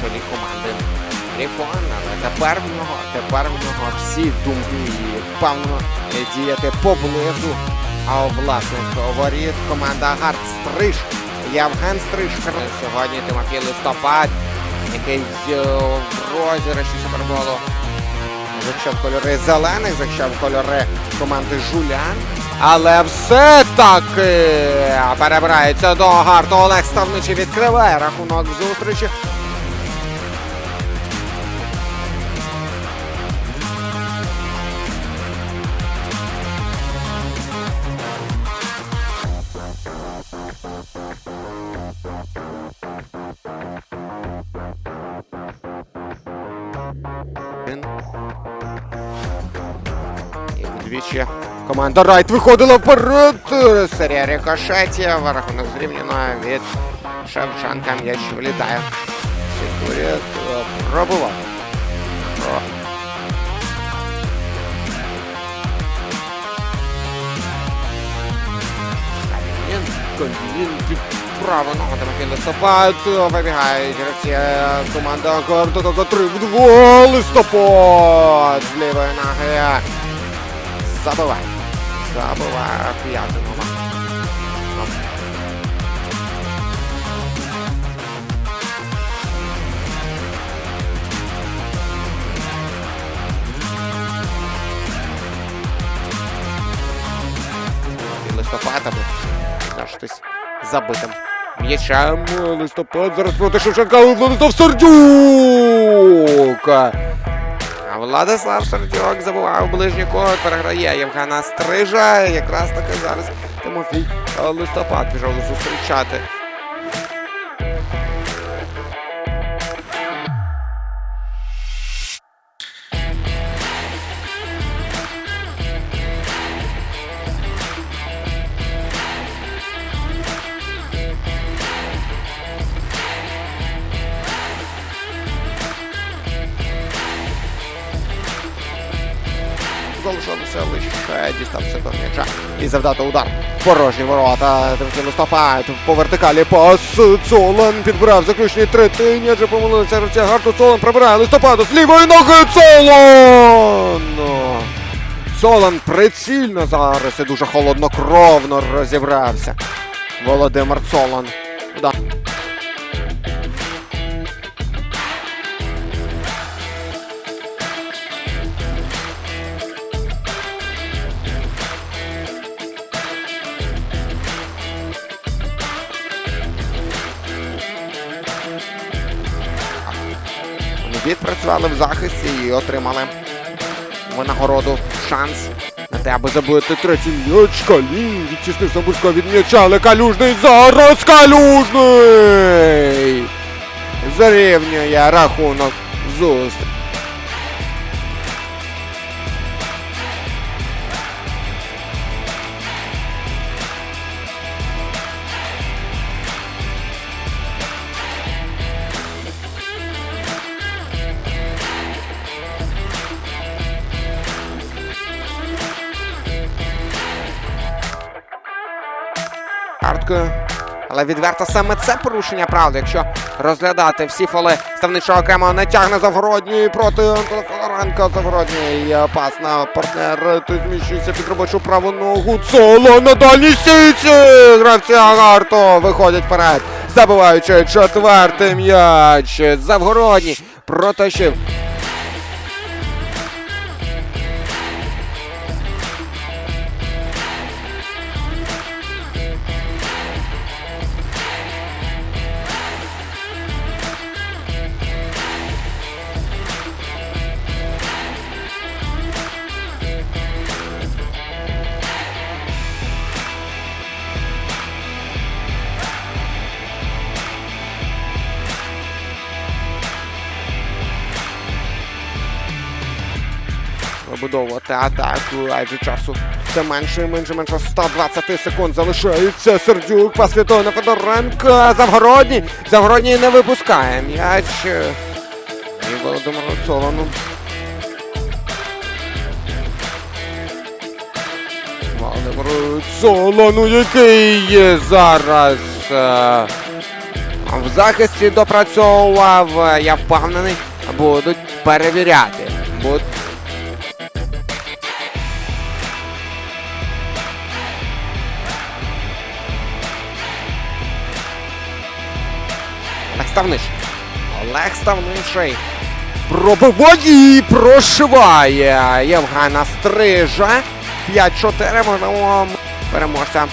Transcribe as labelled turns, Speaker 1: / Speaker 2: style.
Speaker 1: чолі команди Грифон, але тепер в нього, тепер в нього всі думки певно діяти поблизу. А у власних воріт команда Гард Стриж, Євген Стриж. Сьогодні Тимофій Листопад, який е, в розіграші суперболу захищав кольори зелених, захищав кольори команди Жулян. Але все-таки перебирається до Гарту. Олег Ставничий відкриває рахунок зустрічі. І вдвічі команда Райт виходила вперед. Серія рикошетів. Рахунок зрівняно від Шевченка. М'яч вилітає. Е, пробував. Право Тимофій Листопад. Вибігають гравці команда Гордо два. Листопад з лівої ноги. Забиває. Забиває п'ятий номер. І листопад аби залишитись забитим. М'ячем листопад зараз проти Шевченка Владислав Сердюк. Владислав Сердюк забував ближній код, переграє Євгена Стрижа. Якраз таки зараз Тимофій листопад пішов зустрічати. Лише дістався до м'яча і завдати удар. Порожні ворота. Третій листопад по вертикалі пас. Цолан підбирав заключні третині. Адже помилилися гравця Гарту. Цолан прибирає листопаду з лівої ноги. Цолан! Цолан прицільно зараз і дуже холоднокровно розібрався. Володимир Цолан. Да. Відпрацювали в захисті і отримали винагороду шанс на те, аби забити третій м'яч. Калін відчистив Самбурського від м'яча, але Калюжний зараз Калюжний! Зарівнює рахунок зустріч. Карткою. Але відверто саме це порушення правил, якщо розглядати всі фоли ставничого окремо не тягне Завгородній проти Федоренка. Завгородній е, пас на партнер. Ти зміщується під робочу праву ногу. Соло на дальній сіці. Гравці Агарто виходять вперед, забиваючи четвертий м'яч. Завгородній протащив вибудовувати атаку, адже часу все менше і менше менше 120 секунд залишається. Сердюк пас віддає на Федоренка. Завгородній. Завгородній не випускає м'яч. І Володимир Солону. Володимир Солону, який зараз. е, в захисті допрацьовував. Я впевнений, будуть перевіряти. Буд... Олег Ставниш. Олег Ставниший. Пробиває і прошиває. Євгена Стрижа. 5-4 можемо переможця.